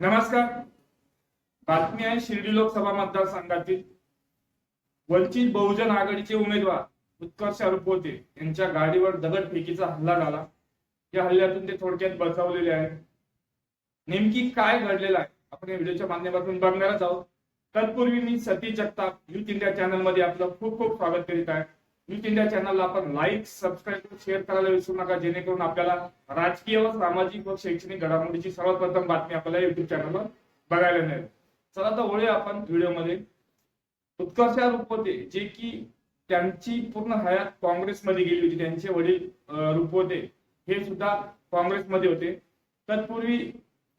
नमस्कार. बातमी आहे शिर्डी लोकसभा मतदारसंघातील वंचित बहुजन आघाडीचे उमेदवार उत्कर्ष होते यांच्या गाडीवर दगडफेकीचा हल्ला झाला. या हल्ल्यातून ते थोडक्यात बचावलेले आहेत. नेमकी काय घडलेलं आहे? आपण या व्हिडिओच्या माध्यमातून बघणारच आहोत. तत्पूर्वी मी सतीश जगताप युथ इंडिया चॅनलमध्ये आपलं खूप खूप स्वागत करीत आहे. न्यूज इंडिया चॅनलला आपण लाईक सबस्क्राईब शेअर करायला विसरू नका जेणेकरून आपल्याला राजकीय व सामाजिक व शैक्षणिक घडामोडीची सर्वात प्रथम बातमी आपल्याला युट्यूब चॅनलवर बघायला मिळेल. चला आता वळूया आपण व्हिडिओमध्ये उत्कर्ष रुपवते जे की त्यांची पूर्ण हयात काँग्रेसमध्ये गेली होती. त्यांचे वडील रुपवते हे सुद्धा काँग्रेसमध्ये होते. तत्पूर्वी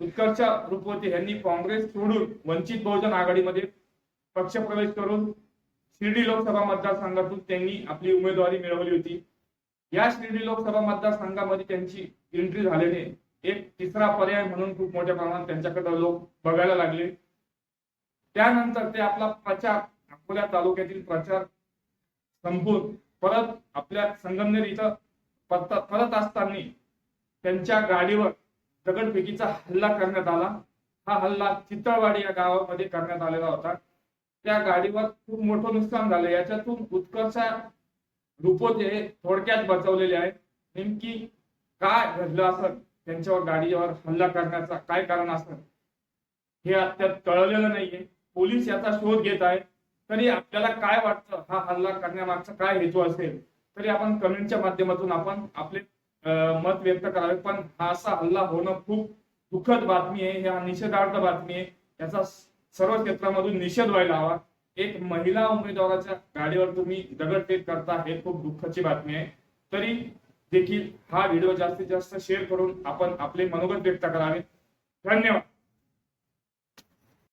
उत्कर्ष रुपवते यांनी काँग्रेस सोडून वंचित बहुजन आघाडीमध्ये पक्षप्रवेश करून शिर्डी लोकसभा मतदारसंघातून त्यांनी आपली उमेदवारी मिळवली होती. या शिर्डी लोकसभा मतदारसंघामध्ये त्यांची एंट्री झाल्याने एक तिसरा पर्याय म्हणून खूप मोठ्या प्रमाणात त्यांच्याकडे लोक बघायला लागले. त्यानंतर ते आपला प्रचार अकोल्या तालुक्यातील प्रचार संपून परत आपल्या संगमनेर इथं परत परत असताना त्यांच्या गाडीवर दगडफेकीचा हल्ला करण्यात आला. हा हल्ला चितळवाडी या गावामध्ये करण्यात आलेला होता. त्या गाडीवर खूप मोठं नुकसान झालं. याच्यातून उत्कर्ष रुपोते हे थोडक्यात बचावलेले आहेत. नेमकी काय घडलं असत त्यांच्यावर गाडीवर हल्ला करण्याचा काय कारण असत हे अत्यंत कळलेलं नाहीये. पोलीस याचा शोध घेत आहेत. तरी आपल्याला काय वाटतं? हा हल्ला करण्यामागचा काय हेतू असेल? तरी आपण कमेंटच्या माध्यमातून आपण आपले मत व्यक्त करावे. पण हा असा हल्ला होणं खूप दुःखद बातमी आहे. ह्या निषेधार्थ बातमी आहे. याचा सर्व क्षेत्रामधून निषेध व्हायला हवा. एक महिला उमेदवाराच्या गाडीवर तुम्ही दगडफेक करता हे खूप दुःखाची बातमी आहे. तरी देखील हा व्हिडिओ जास्तीत जास्त शेअर करून आपण आपले मनोगत व्यक्त करावे. धन्यवाद.